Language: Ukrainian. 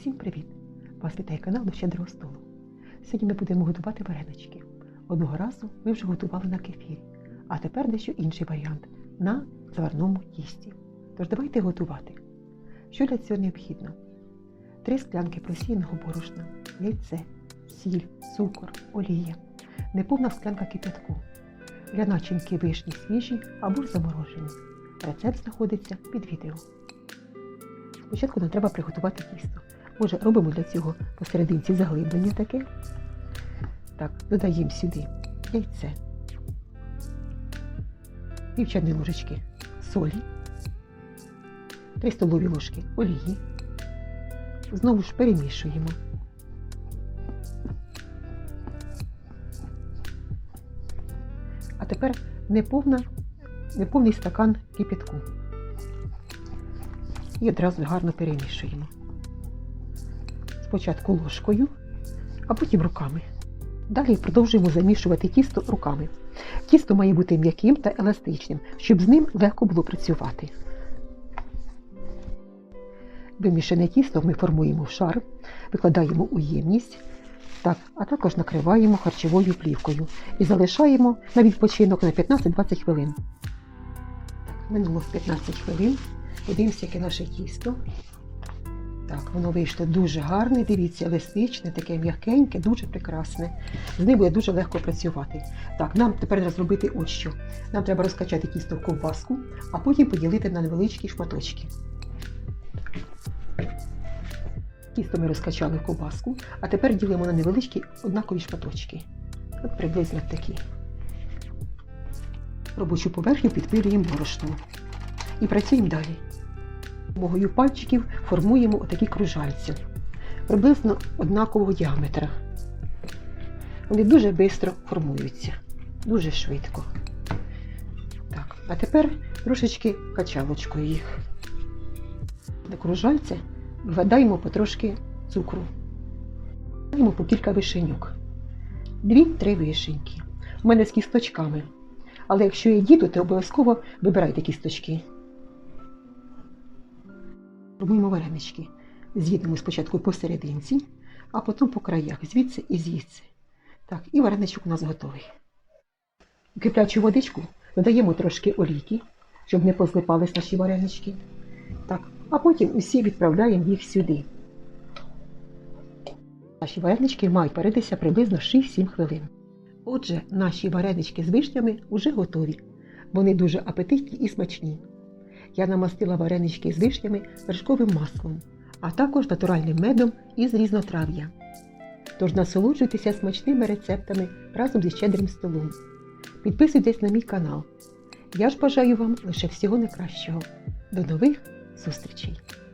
Всім привіт! Вас вітає канал до щедрого столу. Сьогодні ми будемо готувати варенички. Одного разу ми вже готували на кефірі, а тепер дещо інший варіант на заварному тісті. Тож давайте готувати. Що для цього необхідно? Три склянки просіяного борошна, яйце, сіль, цукор, олія, неповна склянка кипятку. Для начинки вишні свіжі або ж заморожені. Рецепт знаходиться під відео. Спочатку нам треба приготувати тісто. Отже, робимо для цього посерединці заглиблення таке. Так, додаємо сюди яйце, пів чайної ложечки солі, 3 столові ложки олії. Знову ж перемішуємо. А тепер неповна, неповний стакан кипятку. І одразу гарно перемішуємо. Спочатку ложкою, а потім руками. Далі продовжуємо замішувати тісто руками. Тісто має бути м'яким та еластичним, щоб з ним легко було працювати. Вимішане тісто ми формуємо в шар, викладаємо у ємність, так, а також накриваємо харчовою плівкою і залишаємо на відпочинок на 15-20 хвилин. Так, минуло 15 хвилин. Подивимося, яке наше тісто. Так, воно вийшло дуже гарне, дивіться, еластичне, таке м'якеньке, дуже прекрасне. З ним буде дуже легко працювати. Так, нам тепер треба зробити ось що. Нам треба розкачати тісто в ковбаску, а потім поділити на невеличкі шматочки. Тісто ми розкачали в ковбаску, а тепер ділимо на невеличкі однакові шматочки. От приблизно такі. Робочу поверхню підпилюємо борошном. І працюємо далі. Допомогою пальчиків формуємо отакі кружальці, приблизно однакового діаметра. Вони дуже швидко формуються, дуже швидко. Так, а тепер трошечки качалочкою їх. До кружальця вгадаємо потрошки цукру. Даємо по кілька вишеньок. Дві-три вишеньки. У мене з кісточками. Але якщо є діду, то обов'язково вибирайте кісточки. Робимо варенички. З'єднуємо спочатку посерединці, а потім по краях, звідси і звідси. Так, і вареничок у нас готовий. Киплячу водичку додаємо трошки олійки, щоб не позлипались наші варенички. Так, а потім усі відправляємо їх сюди. Наші варенички мають паритися приблизно 6-7 хвилин. Отже, наші варенички з вишнями вже готові. Вони дуже апетитні і смачні. Я намастила варенички з вишнями вершковим маслом, а також натуральним медом із різнотрав'я. Тож насолоджуйтеся смачними рецептами разом зі щедрим столом. Підписуйтесь на мій канал. Я ж бажаю вам лише всього найкращого. До нових зустрічей!